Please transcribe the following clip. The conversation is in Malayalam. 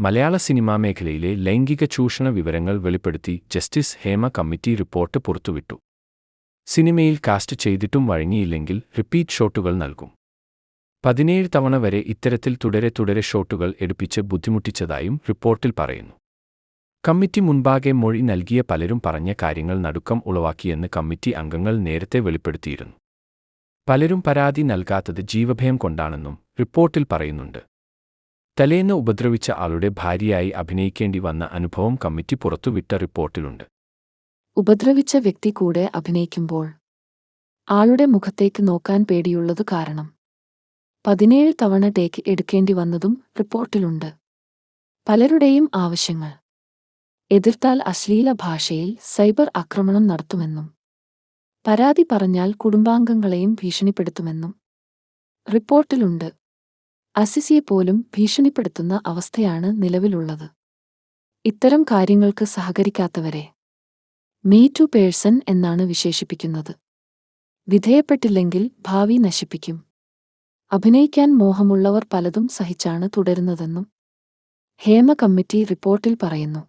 മലയാള സിനിമാ മേഖലയിലെ ലൈംഗിക ചൂഷണ വിവരങ്ങൾ വെളിപ്പെടുത്തി ജസ്റ്റിസ് ഹേമ കമ്മിറ്റി റിപ്പോർട്ട് പുറത്തുവിട്ടു. സിനിമയിൽ കാസ്റ്റ് ചെയ്തിട്ടും വഴങ്ങിയില്ലെങ്കിൽ റിപ്പീറ്റ് ഷോട്ടുകൾ നൽകും. പതിനേഴ് തവണ വരെ ഇത്തരത്തിൽ തുടരെ തുടരെ ഷോട്ടുകൾ എടുപ്പിച്ച് ബുദ്ധിമുട്ടിച്ചതായും റിപ്പോർട്ടിൽ പറയുന്നു. കമ്മിറ്റി മുൻപാകെ മൊഴി നൽകിയ പലരും പറഞ്ഞ കാര്യങ്ങൾ നടുക്കം ഉളവാക്കിയെന്ന് കമ്മിറ്റി അംഗങ്ങൾ നേരത്തെ വെളിപ്പെടുത്തിയിരുന്നു. പലരും പരാതി നൽകാത്തത് ജീവഭയം കൊണ്ടാണെന്നും റിപ്പോർട്ടിൽ പറയുന്നുണ്ട്. തലേന്ന് ഉപദ്രവിച്ച ആളുടെ ഭാര്യയായി അഭിനയിക്കേണ്ടി വന്ന അനുഭവം കമ്മിറ്റി പുറത്തുവിട്ട റിപ്പോർട്ടിലുണ്ട്. ഉപദ്രവിച്ച വ്യക്തി കൂടെ അഭിനയിക്കുമ്പോൾ ആളുടെ മുഖത്തേക്ക് നോക്കാൻ പേടിയുള്ളത് കാരണം പതിനേഴ് തവണ ടേക്ക് എടുക്കേണ്ടി വന്നതും റിപ്പോർട്ടിലുണ്ട്. പലരുടെയും ആവശ്യങ്ങൾ എതിർത്താൽ അശ്ലീല ഭാഷയിൽ സൈബർ ആക്രമണം നടത്തുമെന്നും പരാതി പറഞ്ഞാൽ കുടുംബാംഗങ്ങളെയും ഭീഷണിപ്പെടുത്തുമെന്നും റിപ്പോർട്ടിലുണ്ട്. അസിസിയെപ്പോലും ഭീഷണിപ്പെടുത്തുന്ന അവസ്ഥയാണ് നിലവിലുള്ളത്. ഇത്തരം കാര്യങ്ങൾക്ക് സഹകരിക്കാത്തവരെ. മീ ടു പേഴ്സൺ എന്നാണ് വിശേഷിപ്പിക്കുന്നത്. വിധേയപ്പെട്ടില്ലെങ്കിൽ ഭാവി നശിപ്പിക്കും. അഭിനയിക്കാൻ മോഹമുള്ളവർ പലതും സഹിച്ചാണ് തുടരുന്നതെന്നും ഹേമ കമ്മിറ്റി റിപ്പോർട്ടിൽ പറയുന്നു.